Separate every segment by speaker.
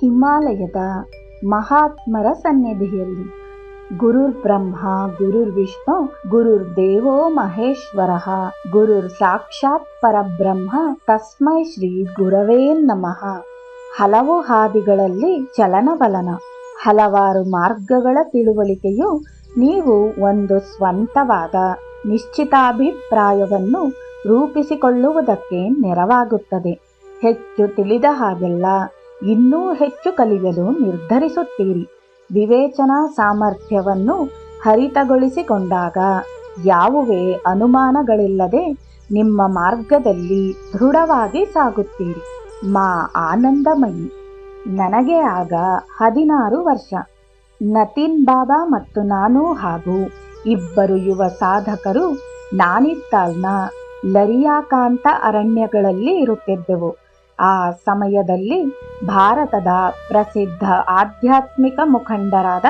Speaker 1: ಹಿಮಾಲಯದ ಮಹಾತ್ಮರ ಸನ್ನಿಧಿಯಲ್ಲಿ. ಗುರುರ್ ಬ್ರಹ್ಮ, ಗುರುರ್ ವಿಷ್ಣು, ಗುರುರ್ ದೇವೋ ಮಹೇಶ್ವರ. ಗುರುರ್ ಸಾಕ್ಷಾತ್ ಪರಬ್ರಹ್ಮ, ತಸ್ಮೈ ಶ್ರೀ ಗುರವೇ ನಮಃ. ಹಲವು ಹಾದಿಗಳಲ್ಲಿ ಚಲನವಲನ. ಹಲವಾರು ಮಾರ್ಗಗಳ ತಿಳುವಳಿಕೆಯು ನೀವು ಒಂದು ಸ್ವಂತವಾದ ನಿಶ್ಚಿತಾಭಿಪ್ರಾಯವನ್ನು ರೂಪಿಸಿಕೊಳ್ಳುವುದಕ್ಕೆ ನೆರವಾಗುತ್ತದೆ. ಹೆಚ್ಚು ತಿಳಿದ ಹಾಗೆಲ್ಲ ಇನ್ನೂ ಹೆಚ್ಚು ಕಲಿಯಲು ನಿರ್ಧರಿಸುತ್ತೀರಿ. ವಿವೇಚನಾ ಸಾಮರ್ಥ್ಯವನ್ನು ಹರಿತಗೊಳಿಸಿಕೊಂಡಾಗ ಯಾವುವೇ ಅನುಮಾನಗಳಿಲ್ಲದೆ ನಿಮ್ಮ ಮಾರ್ಗದಲ್ಲಿ ದೃಢವಾಗಿ ಸಾಗುತ್ತೀರಿ. ಮಾ ಆನಂದಮಯಿ. ನನಗೆ ಆಗ ಹದಿನಾರು ವರ್ಷ. ನತೀನ್ ಬಾಬಾ ಮತ್ತು ನಾನು ಹಾಗೂ ಇಬ್ಬರು ಯುವ ಸಾಧಕರು ನಾನಿತ್ತಾಲ್ನ ಲರಿಯಾಕಾಂತ ಅರಣ್ಯಗಳಲ್ಲಿ ಇರುತ್ತಿದ್ದೆವು. ಆ ಸಮಯದಲ್ಲಿ ಭಾರತದ ಪ್ರಸಿದ್ಧ ಆಧ್ಯಾತ್ಮಿಕ ಮುಖಂಡರಾದ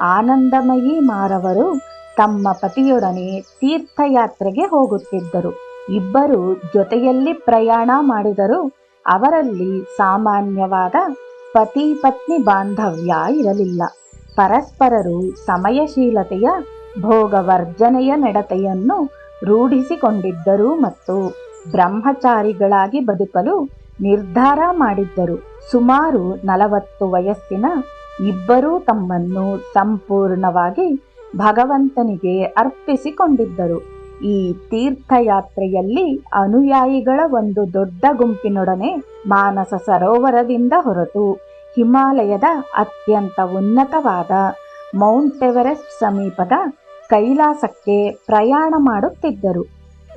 Speaker 1: ಆನಂದಮಯಿ ಮಾರವರು ತಮ್ಮ ಪತಿಯೊಡನೆ ತೀರ್ಥಯಾತ್ರೆಗೆ ಹೋಗುತ್ತಿದ್ದರು. ಇಬ್ಬರು ಜೊತೆಯಲ್ಲಿ ಪ್ರಯಾಣ ಮಾಡಿದರು ಅವರಲ್ಲಿ ಸಾಮಾನ್ಯವಾದ ಪತಿ ಪತ್ನಿ ಬಾಂಧವ್ಯ ಇರಲಿಲ್ಲ. ಪರಸ್ಪರರು ಸಮಯಶೀಲತೆಯ ಭೋಗವರ್ಜನೆಯ ನಡತೆಯನ್ನು ರೂಢಿಸಿಕೊಂಡಿದ್ದರು ಮತ್ತು ಬ್ರಹ್ಮಚಾರಿಗಳಾಗಿ ಬದುಕಲು ನಿರ್ಧಾರ ಮಾಡಿದ್ದರು. ಸುಮಾರು ನಲವತ್ತು ವಯಸ್ಸಿನ ಇಬ್ಬರೂ ತಮ್ಮನ್ನು ಸಂಪೂರ್ಣವಾಗಿ ಭಗವಂತನಿಗೆ ಅರ್ಪಿಸಿಕೊಂಡಿದ್ದರು. ಈ ತೀರ್ಥಯಾತ್ರೆಯಲ್ಲಿ ಅನುಯಾಯಿಗಳ ಒಂದು ದೊಡ್ಡ ಗುಂಪಿನೊಡನೆ ಮಾನಸ ಸರೋವರದಿಂದ ಹೊರತು ಹಿಮಾಲಯದ ಅತ್ಯಂತ ಉನ್ನತವಾದ ಮೌಂಟ್ ಎವರೆಸ್ಟ್ ಸಮೀಪದ ಕೈಲಾಸಕ್ಕೆ ಪ್ರಯಾಣ ಮಾಡುತ್ತಿದ್ದರು.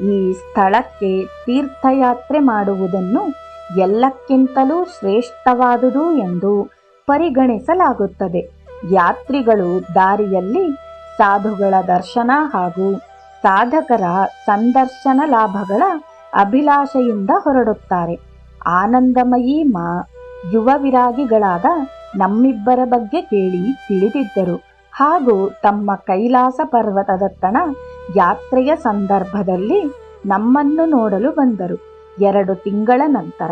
Speaker 1: ಈ ಸ್ಥಳಕ್ಕೆ ತೀರ್ಥಯಾತ್ರೆ ಮಾಡುವುದನ್ನು ಎಲ್ಲಕ್ಕಿಂತಲೂ ಶ್ರೇಷ್ಠವಾದುದು ಎಂದು ಪರಿಗಣಿಸಲಾಗುತ್ತದೆ. ಯಾತ್ರಿಗಳು ದಾರಿಯಲ್ಲಿ ಸಾಧುಗಳ ದರ್ಶನ ಹಾಗೂ ಸಾಧಕರ ಸಂದರ್ಶನ ಲಾಭಗಳ ಅಭಿಲಾಷೆಯಿಂದ ಹೊರಡುತ್ತಾರೆ. ಆನಂದಮಯೀ ಮಾ ಯುವ ವಿರಾಗಿಗಳಾದ ನಮ್ಮಿಬ್ಬರ ಬಗ್ಗೆ ಕೇಳಿ ತಿಳಿದಿದ್ದರು. ಹಾಗೂ ತಮ್ಮ ಕೈಲಾಸ ಪರ್ವತದತ್ತಣ ಯಾತ್ರೆಯ ಸಂದರ್ಭದಲ್ಲಿ ನಮ್ಮನ್ನು ನೋಡಲು ಬಂದರು. ಎರಡು ತಿಂಗಳ ನಂತರ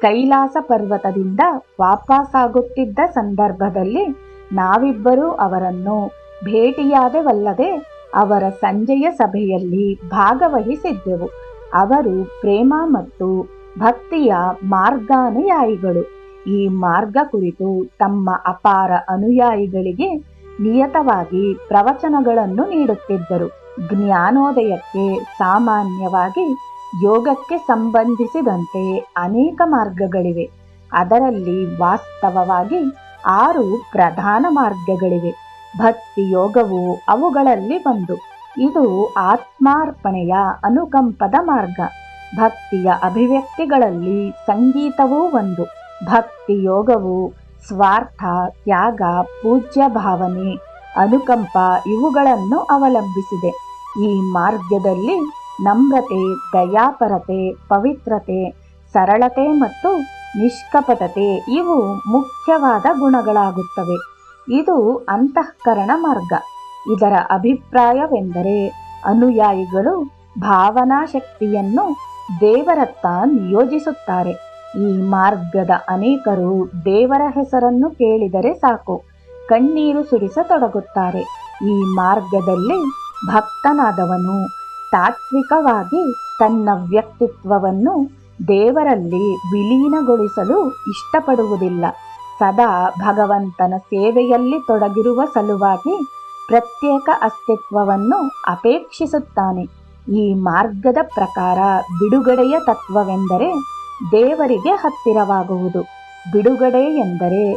Speaker 1: ಕೈಲಾಸ ಪರ್ವತದಿಂದ ವಾಪಸ್ಸಾಗುತ್ತಿದ್ದ ಸಂದರ್ಭದಲ್ಲಿ ನಾವಿಬ್ಬರೂ ಅವರನ್ನು ಭೇಟಿಯಾದೆವಲ್ಲದೆ ಅವರ ಸಂಜೆಯ ಸಭೆಯಲ್ಲಿ ಭಾಗವಹಿಸಿದ್ದೆವು. ಅವರು ಪ್ರೇಮ ಮತ್ತು ಭಕ್ತಿಯ ಮಾರ್ಗಾನುಯಾಯಿಗಳು. ಈ ಮಾರ್ಗ ಕುರಿತು ತಮ್ಮ ಅಪಾರ ಅನುಯಾಯಿಗಳಿಗೆ ನಿಯತವಾಗಿ ಪ್ರವಚನಗಳನ್ನು ನೀಡುತ್ತಿದ್ದರು. ಜ್ಞಾನೋದಯಕ್ಕೆ ಸಾಮಾನ್ಯವಾಗಿ ಯೋಗಕ್ಕೆ ಸಂಬಂಧಿಸಿದಂತೆ ಅನೇಕ ಮಾರ್ಗಗಳಿವೆ. ಅದರಲ್ಲಿ ವಾಸ್ತವವಾಗಿ ಆರು ಪ್ರಧಾನ ಮಾರ್ಗಗಳಿವೆ. ಭಕ್ತಿ ಯೋಗವು ಅವುಗಳಲ್ಲಿ ಒಂದು. ಇದು ಆತ್ಮಾರ್ಪಣೆಯ ಅನುಕಂಪದ ಮಾರ್ಗ. ಭಕ್ತಿಯ ಅಭಿವ್ಯಕ್ತಿಗಳಲ್ಲಿ ಸಂಗೀತವೂ ಒಂದು. ಭಕ್ತಿ ಯೋಗವು ಸ್ವಾರ್ಥ, ತ್ಯಾಗ, ಪೂಜ್ಯ ಭಾವನೆ, ಅನುಕಂಪ ಇವುಗಳನ್ನು ಅವಲಂಬಿಸಿದೆ. ಈ ಮಾರ್ಗದಲ್ಲಿ ನಮ್ರತೆ, ದಯಾಪರತೆ, ಪವಿತ್ರತೆ, ಸರಳತೆ ಮತ್ತು ನಿಷ್ಕಪಟತೆ ಇವು ಮುಖ್ಯವಾದ ಗುಣಗಳಾಗುತ್ತವೆ. ಇದು ಅಂತಃಕರಣ ಮಾರ್ಗ. ಇದರ ಅಭಿಪ್ರಾಯವೆಂದರೆ ಅನುಯಾಯಿಗಳು ಭಾವನಾ ಶಕ್ತಿಯನ್ನು ದೇವರತ್ತ ನಿಯೋಜಿಸುತ್ತಾರೆ. ಈ ಮಾರ್ಗದ ಅನೇಕರು ದೇವರ ಹೆಸರನ್ನು ಕೇಳಿದರೆ ಸಾಕು. ಕಣ್ಣೀರು ಸುರಿಸತೊಡಗುತ್ತಾರೆ. ಈ ಮಾರ್ಗದಲ್ಲಿ ಭಕ್ತನಾದವನು ತಾತ್ವಿಕವಾಗಿ ತನ್ನ ವ್ಯಕ್ತಿತ್ವವನ್ನು ದೇವರಲ್ಲಿ ವಿಲೀನಗೊಳಿಸಲು ಇಷ್ಟಪಡುವುದಿಲ್ಲ. ಸದಾ ಭಗವಂತನ ಸೇವೆಯಲ್ಲಿ ತೊಡಗಿರುವ ಸಲುವಾಗಿ ಪ್ರತ್ಯೇಕ ಅಸ್ತಿತ್ವವನ್ನು ಅಪೇಕ್ಷಿಸುತ್ತಾನೆ. ಈ ಮಾರ್ಗದ ಪ್ರಕಾರ ಬಿಡುಗಡೆಯ ತತ್ವವೆಂದರೆ ದೇವರಿಗೆ ಹತ್ತಿರವಾಗುವುದು. ಬಿಡುಗಡೆ ಎಂದರೆ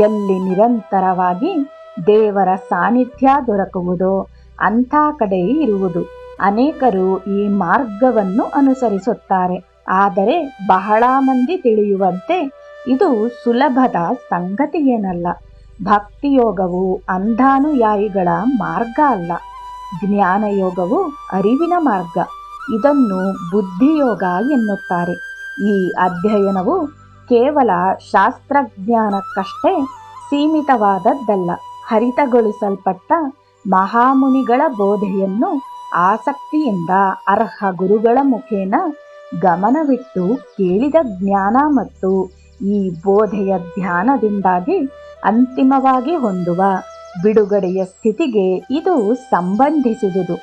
Speaker 1: ಎಲ್ಲಿ ನಿರಂತರವಾಗಿ ದೇವರ ಸಾನ್ನಿಧ್ಯ ದೊರಕುವುದೋ ಅಂಥ ಕಡೆಯೇ ಇರುವುದು. ಅನೇಕರು ಈ ಮಾರ್ಗವನ್ನು ಅನುಸರಿಸುತ್ತಾರೆ. ಆದರೆ ಬಹಳ ಮಂದಿ ತಿಳಿಯುವಂತೆ ಇದು ಸುಲಭದ ಸಂಗತಿಯೇನಲ್ಲ. ಭಕ್ತಿಯೋಗವು ಅಂಧಾನುಯಾಯಿಗಳ ಮಾರ್ಗ ಅಲ್ಲ. ಜ್ಞಾನಯೋಗವು ಅರಿವಿನ ಮಾರ್ಗ. ಇದನ್ನು ಬುದ್ಧಿಯೋಗ ಎನ್ನುತ್ತಾರೆ. ಈ ಅಧ್ಯಯನವು ಕೇವಲ ಶಾಸ್ತ್ರಜ್ಞಾನಕ್ಕಷ್ಟೇ ಸೀಮಿತವಾದದ್ದಲ್ಲ. ಹರಿತಗೊಳಿಸಲ್ಪಟ್ಟ ಮಹಾಮುನಿಗಳ ಬೋಧೆಯನ್ನು ಆಸಕ್ತಿಯಿಂದ ಅರ್ಹ ಗುರುಗಳ ಮುಖೇನ ಗಮನವಿಟ್ಟು ಕೇಳಿದ ಜ್ಞಾನ ಮತ್ತು ಈ ಬೋಧೆಯ ಧ್ಯಾನದಿಂದಾಗಿ ಅಂತಿಮವಾಗಿ ಹೊಂದುವ ಬಿಡುಗಡೆಯ ಸ್ಥಿತಿಗೆ ಇದು ಸಂಬಂಧಿಸಿದುದು.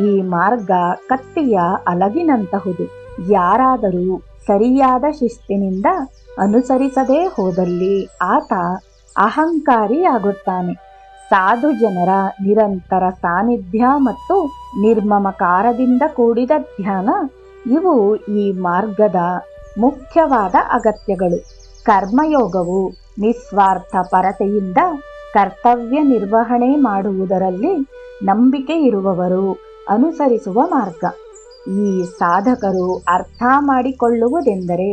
Speaker 1: ಈ ಮಾರ್ಗ ಕತ್ತಿಯ ಅಲಗಿನಂತಹುದು. ಯಾರಾದರೂ ಸರಿಯಾದ ಶಿಸ್ತಿನಿಂದ ಅನುಸರಿಸದೇ ಹೋದಲ್ಲಿ ಆತ ಅಹಂಕಾರಿಯಾಗುತ್ತಾನೆ. ಸಾಧು ಜನರ ನಿರಂತರ ಸಾನ್ನಿಧ್ಯ ಮತ್ತು ನಿರ್ಮಮಕಾರದಿಂದ ಕೂಡಿದ ಧ್ಯಾನ, ಇವು ಈ ಮಾರ್ಗದ ಮುಖ್ಯವಾದ ಅಗತ್ಯಗಳು. ಕರ್ಮಯೋಗವು ನಿಸ್ವಾರ್ಥ ಪರತೆಯಿಂದ ಕರ್ತವ್ಯ ನಿರ್ವಹಣೆ ಮಾಡುವುದರಲ್ಲಿ ನಂಬಿಕೆ ಇರುವವರು ಅನುಸರಿಸುವ ಮಾರ್ಗ. ಈ ಸಾಧಕರು ಅರ್ಥ ಮಾಡಿಕೊಳ್ಳುವುದೆಂದರೆ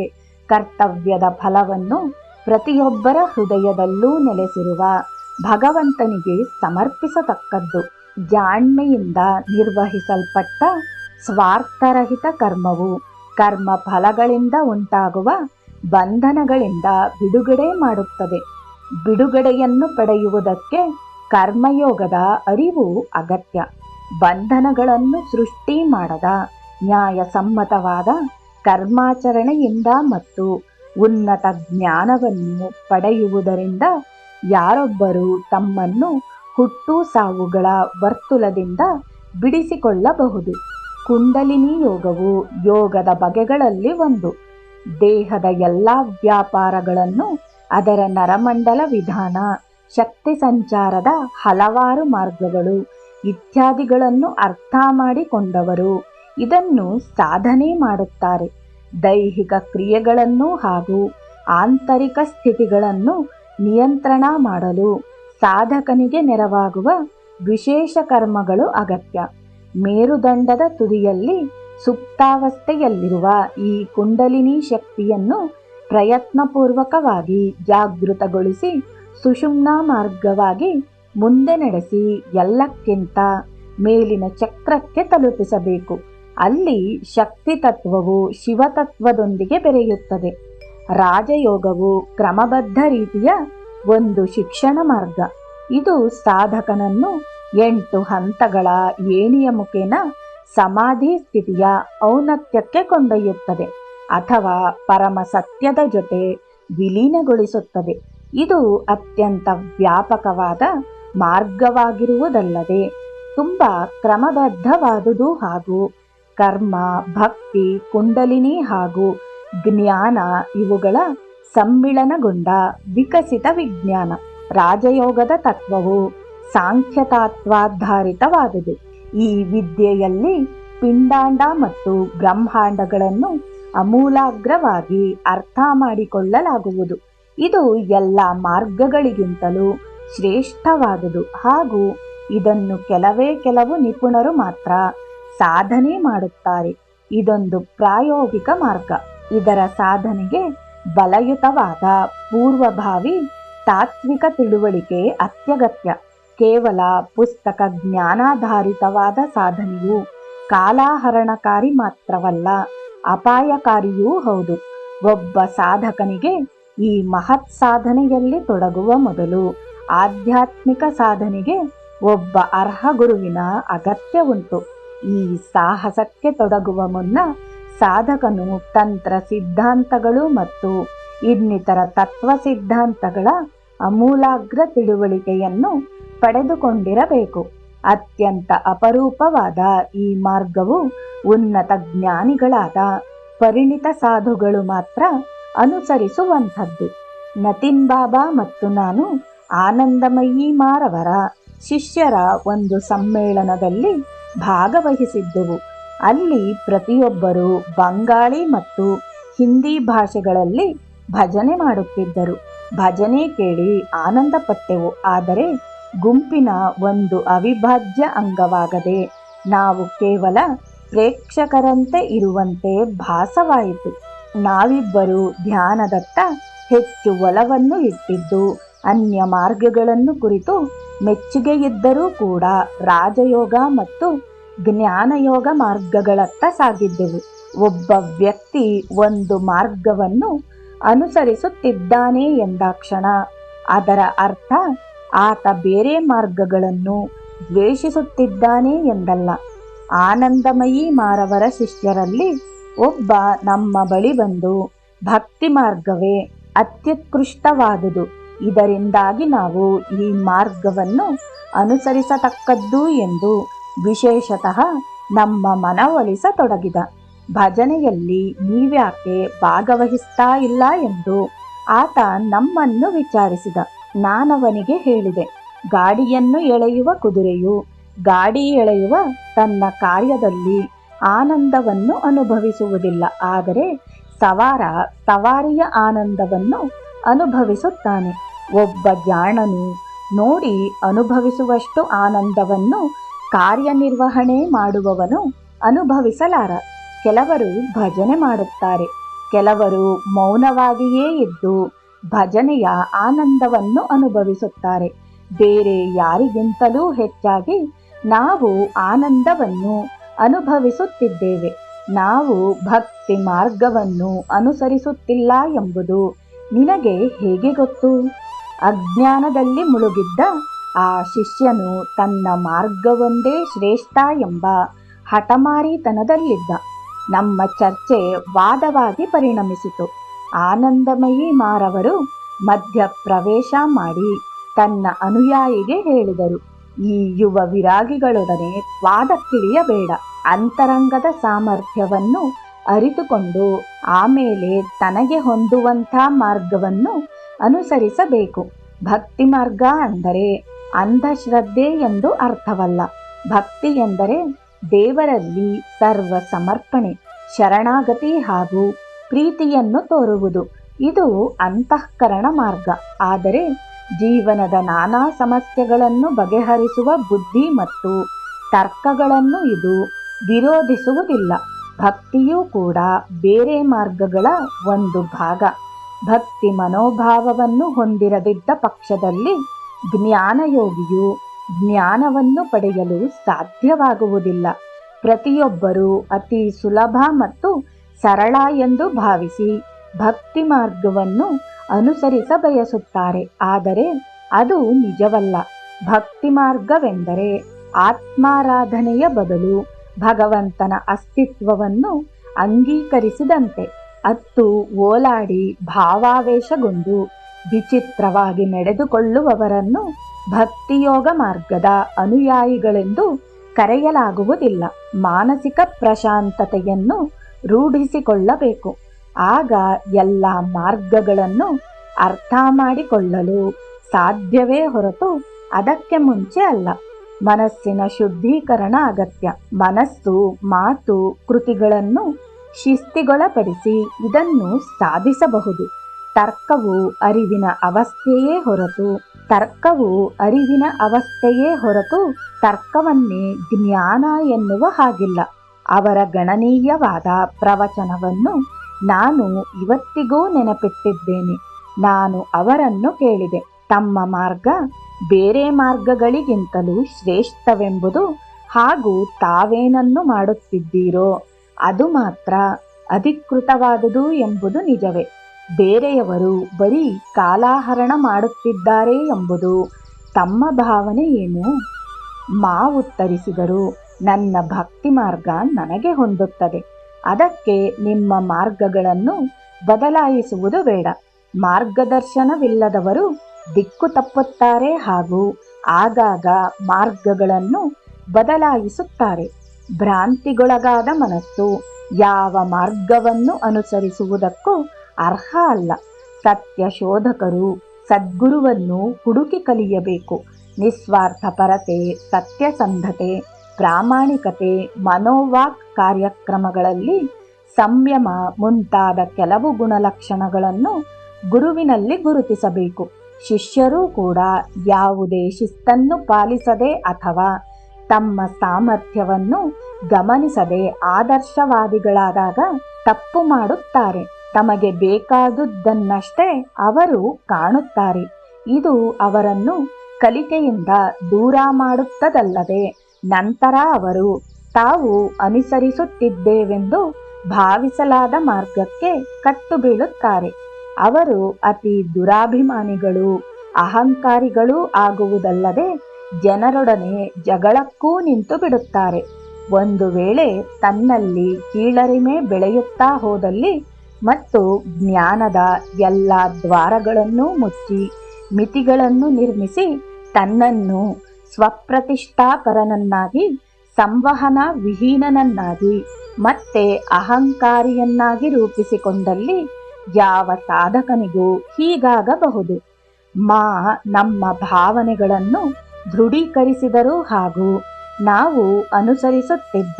Speaker 1: ಕರ್ತವ್ಯದ ಫಲವನ್ನು ಪ್ರತಿಯೊಬ್ಬರ ಹೃದಯದಲ್ಲೂ ನೆಲೆಸಿರುವ ಭಗವಂತನಿಗೆ ಸಮರ್ಪಿಸತಕ್ಕದ್ದು ಜಾಣ್ಮೆಯಿಂದ ನಿರ್ವಹಿಸಲ್ಪಟ್ಟ ಸ್ವಾರ್ಥರಹಿತ ಕರ್ಮವು ಕರ್ಮ ಫಲಗಳಿಂದ ಉಂಟಾಗುವ ಬಂಧನಗಳಿಂದ ಬಿಡುಗಡೆ ಮಾಡುತ್ತದೆ. ಬಿಡುಗಡೆಯನ್ನು ಪಡೆಯುವುದಕ್ಕೆ ಕರ್ಮಯೋಗದ ಅರಿವು ಅಗತ್ಯ. ಬಂಧನಗಳನ್ನು ಸೃಷ್ಟಿ ಮಾಡದ ನ್ಯಾಯಸಮ್ಮತವಾದ ಕರ್ಮಾಚರಣೆಯಿಂದ ಮತ್ತು ಉನ್ನತ ಜ್ಞಾನವನ್ನು ಪಡೆಯುವುದರಿಂದ ಯಾರೊಬ್ಬರು ತಮ್ಮನ್ನು ಹುಟ್ಟು ಸಾವುಗಳ ವರ್ತುಲದಿಂದ ಬಿಡಿಸಿಕೊಳ್ಳಬಹುದು. ಕುಂಡಲಿನಿ ಯೋಗವು ಯೋಗದ ಬಗೆಗಳಲ್ಲಿ ಒಂದು. ದೇಹದ ಎಲ್ಲ ವ್ಯಾಪಾರಗಳನ್ನು ಅದರ ನರಮಂಡಲ ವಿಧಾನ, ಶಕ್ತಿ ಸಂಚಾರದ ಹಲವಾರು ಮಾರ್ಗಗಳು ಇತ್ಯಾದಿಗಳನ್ನು ಅರ್ಥ ಮಾಡಿಕೊಂಡವರು ಇದನ್ನು ಸಾಧನೆ ಮಾಡುತ್ತಾರೆ. ದೈಹಿಕ ಕ್ರಿಯೆಗಳನ್ನು ಹಾಗೂ ಆಂತರಿಕ ಸ್ಥಿತಿಗಳನ್ನು ನಿಯಂತ್ರಣ ಮಾಡಲು ಸಾಧಕನಿಗೆ ನೆರವಾಗುವ ವಿಶೇಷ ಕರ್ಮಗಳು ಅಗತ್ಯ. ಮೇರುದಂಡದ ತುದಿಯಲ್ಲಿ ಸುಪ್ತಾವಸ್ಥೆಯಲ್ಲಿರುವ ಈ ಕುಂಡಲಿನಿ ಶಕ್ತಿಯನ್ನು ಪ್ರಯತ್ನಪೂರ್ವಕವಾಗಿ ಜಾಗೃತಗೊಳಿಸಿ ಸುಷುಮ್ನ ಮಾರ್ಗವಾಗಿ ಮುಂದೆ ನಡೆಸಿ ಎಲ್ಲಕ್ಕಿಂತ ಮೇಲಿನ ಚಕ್ರಕ್ಕೆ ತಲುಪಿಸಬೇಕು. ಅಲ್ಲಿ ಶಕ್ತಿ ತತ್ವವು ಶಿವತತ್ವದೊಂದಿಗೆ ಬೆರೆಯುತ್ತದೆ. ರಾಜಯೋಗವು ಕ್ರಮಬದ್ಧ ರೀತಿಯ ಒಂದು ಶಿಕ್ಷಣ ಮಾರ್ಗ. ಇದು ಸಾಧಕನನ್ನು ಎಂಟು ಹಂತಗಳ ಏಣಿಯ ಮುಖೇನ ಸಮಾಧಿ ಸ್ಥಿತಿಯ ಔನತ್ಯಕ್ಕೆ ಕೊಂಡೊಯ್ಯುತ್ತದೆ ಅಥವಾ ಪರಮ ಸತ್ಯದ ಜೊತೆ ವಿಲೀನಗೊಳಿಸುತ್ತದೆ. ಇದು ಅತ್ಯಂತ ವ್ಯಾಪಕವಾದ ಮಾರ್ಗವಾಗಿರುವುದಲ್ಲದೆ ತುಂಬ ಕ್ರಮಬದ್ಧವಾದುದು ಹಾಗೂ ಕರ್ಮ, ಭಕ್ತಿ, ಕುಂಡಲಿನಿ ಹಾಗೂ ಜ್ಞಾನ ಇವುಗಳ ಸಮ್ಮಿಳನಗೊಂಡ ವಿಕಸಿತ ವಿಜ್ಞಾನ. ರಾಜಯೋಗದ ತತ್ವವು ಸಾಂಖ್ಯತಾತ್ವಾಧಾರಿತವಾದುದು. ಈ ವಿದ್ಯೆಯಲ್ಲಿ ಪಿಂಡಾಂಡ ಮತ್ತು ಬ್ರಹ್ಮಾಂಡಗಳನ್ನು ಅಮೂಲಾಗ್ರವಾಗಿ ಅರ್ಥ ಮಾಡಿಕೊಳ್ಳಲಾಗುವುದು. ಇದು ಎಲ್ಲ ಮಾರ್ಗಗಳಿಗಿಂತಲೂ ಶ್ರೇಷ್ಠವಾದುದು. ಹಾಗೂ ಇದನ್ನು ಕೆಲವೇ ಕೆಲವು ನಿಪುಣರು ಮಾತ್ರ ಸಾಧನೆ ಮಾಡುತ್ತಾರೆ. ಇದೊಂದು ಪ್ರಾಯೋಗಿಕ ಮಾರ್ಗ. ಇದರ ಸಾಧನೆಗೆ ಬಲಯುತವಾದ ಪೂರ್ವಭಾವಿ ತಾತ್ವಿಕ ತಿಳುವಳಿಕೆ ಅತ್ಯಗತ್ಯ. ಕೇವಲ ಪುಸ್ತಕ ಜ್ಞಾನಾಧಾರಿತವಾದ ಸಾಧನೆಯು ಕಾಲಾಹರಣಕಾರಿ ಮಾತ್ರವಲ್ಲ, ಅಪಾಯಕಾರಿಯೂ ಹೌದು. ಒಬ್ಬ ಸಾಧಕನಿಗೆ ಈ ಮಹತ್ ಸಾಧನೆಯಲ್ಲಿ ತೊಡಗುವ ಮೊದಲು ಆಧ್ಯಾತ್ಮಿಕ ಸಾಧನೆಗೆ ಒಬ್ಬ ಅರ್ಹ ಗುರುವಿನ ಅಗತ್ಯ ಉಂಟು ಈ ಸಾಹಸಕ್ಕೆ ತೊಡಗುವ ಮುನ್ನ ಸಾಧಕನು ತಂತ್ರ ಸಿದ್ಧಾಂತಗಳು ಮತ್ತು ಇನ್ನಿತರ ತತ್ವ ಸಿದ್ಧಾಂತಗಳ ಅಮೂಲಾಗ್ರ ತಿಳುವಳಿಕೆಯನ್ನು ಪಡೆದುಕೊಂಡಿರಬೇಕು. ಅತ್ಯಂತ ಅಪರೂಪವಾದ ಈ ಮಾರ್ಗವು ಉನ್ನತ ಜ್ಞಾನಿಗಳಾದ ಪರಿಣಿತ ಸಾಧುಗಳು ಮಾತ್ರ ಅನುಸರಿಸುವಂಥದ್ದು. ನತಿನ್ ಬಾಬಾ ಮತ್ತು ನಾನು ಆನಂದಮಯಿ ಮಾರವರ ಶಿಷ್ಯರ ಒಂದು ಸಮ್ಮೇಳನದಲ್ಲಿ ಭಾಗವಹಿಸಿದ್ದೆವು. ಅಲ್ಲಿ ಪ್ರತಿಯೊಬ್ಬರು ಬಂಗಾಳಿ ಮತ್ತು ಹಿಂದಿ ಭಾಷೆಗಳಲ್ಲಿ ಭಜನೆ ಮಾಡುತ್ತಿದ್ದರು. ಭಜನೆ ಕೇಳಿ ಆನಂದಪಟ್ಟೆವು. ಆದರೆ ಗುಂಪಿನ ಒಂದು ಅವಿಭಾಜ್ಯ ಅಂಗವಾಗದೆ ನಾವು ಕೇವಲ ಪ್ರೇಕ್ಷಕರಂತೆ ಇರುವಂತೆ ಭಾಸವಾಯಿತು. ನಾವಿಬ್ಬರು ಧ್ಯಾನದತ್ತ ಹೆಚ್ಚು ಒಲವನ್ನು ಇಟ್ಟಿದ್ದು, ಅನ್ಯ ಮಾರ್ಗಗಳನ್ನು ಕುರಿತು ಮೆಚ್ಚುಗೆಯಿದ್ದರೂ ಕೂಡ ರಾಜಯೋಗ ಮತ್ತು ಜ್ಞಾನಯೋಗ ಮಾರ್ಗಗಳತ್ತ ಸಾಗಿದ್ದೆವು. ಒಬ್ಬ ವ್ಯಕ್ತಿ ಒಂದು ಮಾರ್ಗವನ್ನು ಅನುಸರಿಸುತ್ತಿದ್ದಾನೆ ಎಂದಾಕ್ಷಣ ಅದರ ಅರ್ಥ ಆತ ಬೇರೆ ಮಾರ್ಗಗಳನ್ನು ದ್ವೇಷಿಸುತ್ತಿದ್ದಾನೆ ಎಂದಲ್ಲ. ಆನಂದಮಯಿ ಮಾರವರ ಶಿಷ್ಯರಲ್ಲಿ ಒಬ್ಬ ನಮ್ಮ ಬಳಿ ಬಂದು, ಭಕ್ತಿ ಮಾರ್ಗವೇ ಅತ್ಯುತ್ಕೃಷ್ಟವಾದುದು. ಇದರಿಂದಾಗಿ ನಾವು ಈ ಮಾರ್ಗವನ್ನು ಅನುಸರಿಸತಕ್ಕದ್ದು ಎಂದು ವಿಶೇಷತಃ ನಮ್ಮ ಮನವೊಲಿಸತೊಡಗಿದ. ಭಜನೆಯಲ್ಲಿ ನೀವ್ಯಾಕೆ ಭಾಗವಹಿಸ್ತಾ ಇಲ್ಲ ಎಂದು ಆತ ನಮ್ಮನ್ನು ವಿಚಾರಿಸಿದ. ನಾನವನಿಗೆ ಹೇಳಿದೆ, ಗಾಡಿಯನ್ನು ಎಳೆಯುವ ಕುದುರೆಯು, ಗಾಡಿ ಎಳೆಯುವ ತನ್ನ ಕಾರ್ಯದಲ್ಲಿ ಆನಂದವನ್ನು ಅನುಭವಿಸುವುದಿಲ್ಲ, ಆದರೆ ಸವಾರ, ಸವಾರಿಯ ಆನಂದವನ್ನು ಅನುಭವಿಸುತ್ತಾನೆ. ಒಬ್ಬ ಜಾಣನು ನೋಡಿ ಅನುಭವಿಸುವಷ್ಟು ಆನಂದವನ್ನು ಕಾರ್ಯನಿರ್ವಹಣೆ ಮಾಡುವವನು ಅನುಭವಿಸಲಾರ. ಕೆಲವರು ಭಜನೆ ಮಾಡುತ್ತಾರೆ. ಕೆಲವರು ಮೌನವಾಗಿಯೇ ಇದ್ದು ಭಜನೆಯ ಆನಂದವನ್ನು ಅನುಭವಿಸುತ್ತಾರೆ. ಬೇರೆ ಯಾರಿಗಿಂತಲೂ ಹೆಚ್ಚಾಗಿ ನಾವು ಆನಂದವನ್ನು ಅನುಭವಿಸುತ್ತಿದ್ದೇವೆ. ನಾವು ಭಕ್ತಿ ಮಾರ್ಗವನ್ನು ಅನುಸರಿಸುತ್ತಿಲ್ಲ ಎಂಬುದು ನಿನಗೆ ಹೇಗೆ ಗೊತ್ತು? ಅಜ್ಞಾನದಲ್ಲಿ ಮುಳುಗಿದ್ದ ಆ ಶಿಷ್ಯನು ತನ್ನ ಮಾರ್ಗವೊಂದೇ ಶ್ರೇಷ್ಠ ಎಂಬ ಹಠಮಾರಿತನದಲ್ಲಿದ್ದ. ನಮ್ಮ ಚರ್ಚೆ ವಾದವಾಗಿ ಪರಿಣಮಿಸಿತು. ಆನಂದಮಯಿ ಮಾರವರು ಮಧ್ಯ ಪ್ರವೇಶ ಮಾಡಿ ತನ್ನ ಅನುಯಾಯಿಗೆ ಹೇಳಿದರು. ಈ ಯುವ ವಿರಾಗಿಗಳೊಡನೆ ವಾದಕ್ಕಿಳಿಯಬೇಡ. ಅಂತರಂಗದ ಸಾಮರ್ಥ್ಯವನ್ನು ಅರಿತುಕೊಂಡು ಆಮೇಲೆ ತನಗೆ ಹೊಂದುವಂಥ ಮಾರ್ಗವನ್ನು ಅನುಸರಿಸಬೇಕು. ಭಕ್ತಿ ಮಾರ್ಗ ಅಂದರೆ ಅಂಧಶ್ರದ್ಧೆ ಎಂದು ಅರ್ಥವಲ್ಲ. ಭಕ್ತಿ ಎಂದರೆ ದೇವರಲ್ಲಿ ಸರ್ವ ಸಮರ್ಪಣೆ ಶರಣಾಗತಿ ಹಾಗೂ ಪ್ರೀತಿಯನ್ನು ತೋರುವುದು. ಇದು ಅಂತಃಕರಣ ಮಾರ್ಗ. ಆದರೆ ಜೀವನದ ನಾನಾ ಸಮಸ್ಯೆಗಳನ್ನು ಬಗೆಹರಿಸುವ ಬುದ್ಧಿ ಮತ್ತು ತರ್ಕಗಳನ್ನು ಇದು ವಿರೋಧಿಸುವುದಿಲ್ಲ. ಭಕ್ತಿಯೂ ಕೂಡ ಬೇರೆ ಮಾರ್ಗಗಳ ಒಂದು ಭಾಗ. ಭಕ್ತಿ ಮನೋಭಾವವನ್ನು ಹೊಂದಿರದಿದ್ದ ಪಕ್ಷದಲ್ಲಿ ಜ್ಞಾನಯೋಗಿಯು ಜ್ಞಾನವನ್ನು ಪಡೆಯಲು ಸಾಧ್ಯವಾಗುವುದಿಲ್ಲ. ಪ್ರತಿಯೊಬ್ಬರೂ ಅತಿ ಸುಲಭ ಮತ್ತು ಸರಳ ಎಂದು ಭಾವಿಸಿ ಭಕ್ತಿ ಮಾರ್ಗವನ್ನು ಅನುಸರಿಸ ಬಯಸುತ್ತಾರೆ. ಆದರೆ ಅದು ನಿಜವಲ್ಲ. ಭಕ್ತಿ ಮಾರ್ಗವೆಂದರೆ ಆತ್ಮಾರಾಧನೆಯ ಬದಲು ಭಗವಂತನ ಅಸ್ತಿತ್ವವನ್ನು ಅಂಗೀಕರಿಸಿದಂತೆ. ಅತ್ತು ಓಲಾಡಿ ಭಾವಾವೇಶಗೊಂಡು ವಿಚಿತ್ರವಾಗಿ ನಡೆದುಕೊಳ್ಳುವವರನ್ನು ಭಕ್ತಿಯೋಗ ಮಾರ್ಗದ ಅನುಯಾಯಿಗಳೆಂದು ಕರೆಯಲಾಗುವುದಿಲ್ಲ. ಮಾನಸಿಕ ಪ್ರಶಾಂತತೆಯನ್ನು ರೂಢಿಸಿಕೊಳ್ಳಬೇಕು. ಆಗ ಎಲ್ಲ ಮಾರ್ಗಗಳನ್ನು ಅರ್ಥ ಮಾಡಿಕೊಳ್ಳಲು ಸಾಧ್ಯವೇ ಹೊರತು ಅದಕ್ಕೆ ಮುಂಚೆ ಅಲ್ಲ. ಮನಸ್ಸಿನ ಶುದ್ಧೀಕರಣ ಅಗತ್ಯ. ಮನಸ್ಸು, ಮಾತು, ಕೃತಿಗಳನ್ನು ಶಿಸ್ತಿಗೊಳಪಡಿಸಿ ಇದನ್ನು ಸಾಧಿಸಬಹುದು. ತರ್ಕವು ಅರಿವಿನ ಅವಸ್ಥೆಯೇ ಹೊರತು, ತರ್ಕವು ಅರಿವಿನ ಅವಸ್ಥೆಯೇ ಹೊರತು ತರ್ಕವನ್ನೇ ಜ್ಞಾನ ಎನ್ನುವ ಹಾಗಿಲ್ಲ. ಅವರ ಗಣನೀಯವಾದ ಪ್ರವಚನವನ್ನು ನಾನು ಇವತ್ತಿಗೂ ನೆನಪಿಟ್ಟಿದ್ದೇನೆ. ನಾನು ಅವರನ್ನು ಕೇಳಿದೆ. ತಮ್ಮ ಮಾರ್ಗ ಬೇರೆ ಮಾರ್ಗಗಳಿಗಿಂತಲೂ ಶ್ರೇಷ್ಠವೆಂಬುದು ಹಾಗೂ ತಾವೇನನ್ನು ಮಾಡುತ್ತಿದ್ದೀರೋ ಅದು ಮಾತ್ರ ಅಧಿಕೃತವಾದುದು ಎಂಬುದು ನಿಜವೇ. ಬೇರೆಯವರು ಬರೀ ಕಾಲಾಹರಣ ಮಾಡುತ್ತಿದ್ದಾರೆ ಎಂಬುದು ತಮ್ಮ ಭಾವನೆ ಏನು? ಮಾ ಉತ್ತರಿಸಿದರು, ನನ್ನ ಭಕ್ತಿ ಮಾರ್ಗ ನನಗೆ ಹೊಂದುತ್ತದೆ. ಅದಕ್ಕೆ ನಿಮ್ಮ ಮಾರ್ಗಗಳನ್ನು ಬದಲಾಯಿಸುವುದು ಬೇಡ. ಮಾರ್ಗದರ್ಶನವಿಲ್ಲದವರು ದಿಕ್ಕು ತಪ್ಪುತ್ತಾರೆ ಹಾಗೂ ಆಗಾಗ ಮಾರ್ಗಗಳನ್ನು ಬದಲಾಯಿಸುತ್ತಾರೆ. ಭ್ರಾಂತಿಗೊಳಗಾದ ಮನಸ್ಸು ಯಾವ ಮಾರ್ಗವನ್ನು ಅನುಸರಿಸುವುದಕ್ಕೂ ಅರ್ಹ ಅಲ್ಲ. ಸತ್ಯ ಶೋಧಕರು ಸದ್ಗುರುವನ್ನು ಹುಡುಕಿ ಕಲಿಯಬೇಕು. ನಿಸ್ವಾರ್ಥ ಪರತೆ, ಸತ್ಯಸಂಧತೆ, ಪ್ರಾಮಾಣಿಕತೆ, ಮನೋವಾಕ್ ಕಾರ್ಯಕ್ರಮಗಳಲ್ಲಿ ಸಂಯಮ ಮುಂತಾದ ಕೆಲವು ಗುಣಲಕ್ಷಣಗಳನ್ನು ಗುರುವಿನಲ್ಲಿ ಗುರುತಿಸಬೇಕು. ಶಿಷ್ಯರೂ ಕೂಡ ಯಾವುದೇ ಶಿಸ್ತನ್ನು ಪಾಲಿಸದೆ ಅಥವಾ ತಮ್ಮ ಸಾಮರ್ಥ್ಯವನ್ನು ಗಮನಿಸದೆ ಆದರ್ಶವಾದಿಗಳಾದಾಗ ತಪ್ಪು ಮಾಡುತ್ತಾರೆ. ತಮಗೆ ಬೇಕಾದುದನ್ನಷ್ಟೇ ಅವರು ಕಾಣುತ್ತಾರೆ. ಇದು ಅವರನ್ನು ಕಲಿಕೆಯಿಂದ ದೂರ ಮಾಡುತ್ತದಲ್ಲದೆ ನಂತರ ಅವರು ತಾವು ಅನುಸರಿಸುತ್ತಿದ್ದೇವೆಂದು ಭಾವಿಸಲಾದ ಮಾರ್ಗಕ್ಕೆ ಕಟ್ಟು ಬೀಳುತ್ತಾರೆ ಅವರು ಅತಿ ದುರಾಭಿಮಾನಿಗಳು, ಅಹಂಕಾರಿಗಳೂ ಆಗುವುದಲ್ಲದೆ ಜನರೊಡನೆ ಜಗಳಕ್ಕೂ ನಿಂತು ಬಿಡುತ್ತಾರೆ ಒಂದು ವೇಳೆ ತನ್ನಲ್ಲಿ ಕೀಳರಿಮೆ ಬೆಳೆಯುತ್ತಾ ಹೋದಲ್ಲಿ ಮತ್ತು ಜ್ಞಾನದ ಎಲ್ಲ ದ್ವಾರಗಳನ್ನು ಮುಚ್ಚಿ ಮಿತಿಗಳನ್ನು ನಿರ್ಮಿಸಿ ತನ್ನನ್ನು ಸ್ವಪ್ರತಿಷ್ಠಾಪರನನ್ನಾಗಿ ಸಂವಹನ ವಿಹೀನನನ್ನಾಗಿ ಮತ್ತೆ ಅಹಂಕಾರಿಯನ್ನಾಗಿ ರೂಪಿಸಿಕೊಂಡಲ್ಲಿ ಯಾವ ಸಾಧಕನಿಗೂ ಹೀಗಾಗಬಹುದು. ಮಾ ನಮ್ಮ ಭಾವನೆಗಳನ್ನು ದೃಢೀಕರಿಸಿದರು ಹಾಗೂ ನಾವು ಅನುಸರಿಸುತ್ತಿದ್ದ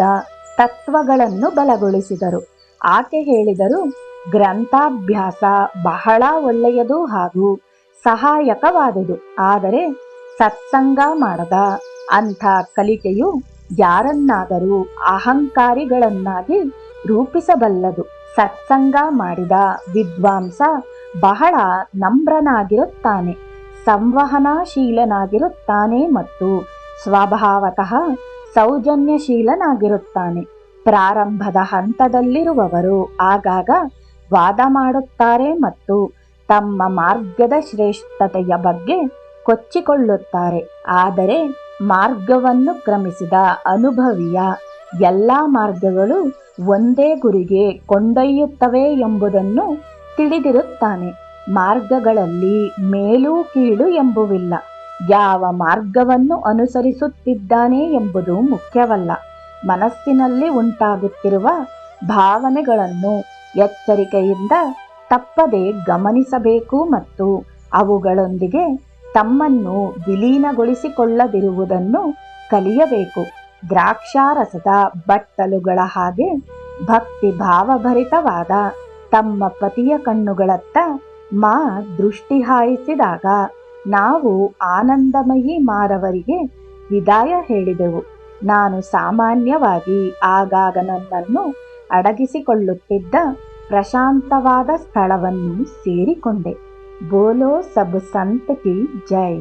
Speaker 1: ತತ್ವಗಳನ್ನು ಬಲಗೊಳಿಸಿದರು. ಆಕೆ ಹೇಳಿದರು ಗ್ರಂಥಾಭ್ಯಾಸ ಬಹಳ ಒಳ್ಳೆಯದು ಹಾಗೂ ಸಹಾಯಕವಾದುದು. ಆದರೆ ಸತ್ಸಂಗ ಮಾಡದ ಅಂಥ ಕಲಿಕೆಯು ಯಾರನ್ನಾದರೂ ಅಹಂಕಾರಿಗಳನ್ನಾಗಿ ರೂಪಿಸಬಲ್ಲದು. ಸತ್ಸಂಗ ಮಾಡಿದ ವಿದ್ವಾಂಸ ಬಹಳ ನಮ್ರನಾಗಿರುತ್ತಾನೆ, ಸಂವಹನಾಶೀಲನಾಗಿರುತ್ತಾನೆ ಮತ್ತು ಸ್ವಭಾವತಃ ಸೌಜನ್ಯಶೀಲನಾಗಿರುತ್ತಾನೆ. ಪ್ರಾರಂಭದ ಹಂತದಲ್ಲಿರುವವರು ಆಗಾಗ ವಾದ ಮಾಡುತ್ತಾರೆ ಮತ್ತು ತಮ್ಮ ಮಾರ್ಗದ ಶ್ರೇಷ್ಠತೆಯ ಬಗ್ಗೆ ಕೊಚ್ಚಿಕೊಳ್ಳುತ್ತಾರೆ. ಆದರೆ ಮಾರ್ಗವನ್ನು ಕ್ರಮಿಸಿದ ಅನುಭವಿಯ ಎಲ್ಲ ಮಾರ್ಗಗಳು ಒಂದೇ ಗುರಿಗೆ ಕೊಂಡೊಯ್ಯುತ್ತವೆ ಎಂಬುದನ್ನು ತಿಳಿದಿರುತ್ತಾನೆ. ಮಾರ್ಗಗಳಲ್ಲಿ ಮೇಲೂ ಕೀಳು ಎಂಬುವಿಲ್ಲ. ಯಾವ ಮಾರ್ಗವನ್ನು ಅನುಸರಿಸುತ್ತಿದ್ದಾನೆ ಎಂಬುದು ಮುಖ್ಯವಲ್ಲ. ಮನಸ್ಸಿನಲ್ಲಿ ಉಂಟಾಗುತ್ತಿರುವ ಭಾವನೆಗಳನ್ನು ಎಚ್ಚರಿಕೆಯಿಂದ ತಪ್ಪದೆ ಗಮನಿಸಬೇಕು ಮತ್ತು ಅವುಗಳೊಂದಿಗೆ ತಮ್ಮನ್ನು ವಿಲೀನಗೊಳಿಸಿಕೊಳ್ಳದಿರುವುದನ್ನು ಕಲಿಯಬೇಕು. ದ್ರಾಕ್ಷಾರಸದ ಬಟ್ಟಲುಗಳ ಹಾಗೆ ಭಕ್ತಿ ಭಾವಭರಿತವಾದ ತಮ್ಮ ಪತಿಯ ಕಣ್ಣುಗಳತ್ತ ಮಾ ದೃಷ್ಟಿ ಹಾಯಿಸಿದಾಗ ನಾವು ಆನಂದಮಯಿ ಮಾರವರಿಗೆ ವಿದಾಯ ಹೇಳಿದೆವು. ನಾನು ಸಾಮಾನ್ಯವಾಗಿ ಆಗಾಗ ನನ್ನನ್ನು ಅಡಗಿಸಿಕೊಳ್ಳುತ್ತಿದ್ದ ಪ್ರಶಾಂತವಾದ ಸ್ಥಳವನ್ನು ಸೇರಿಕೊಂಡೆ ಬೋಲೋ ಸಬ್ ಸಂತ್ ಕಿ ಜೈ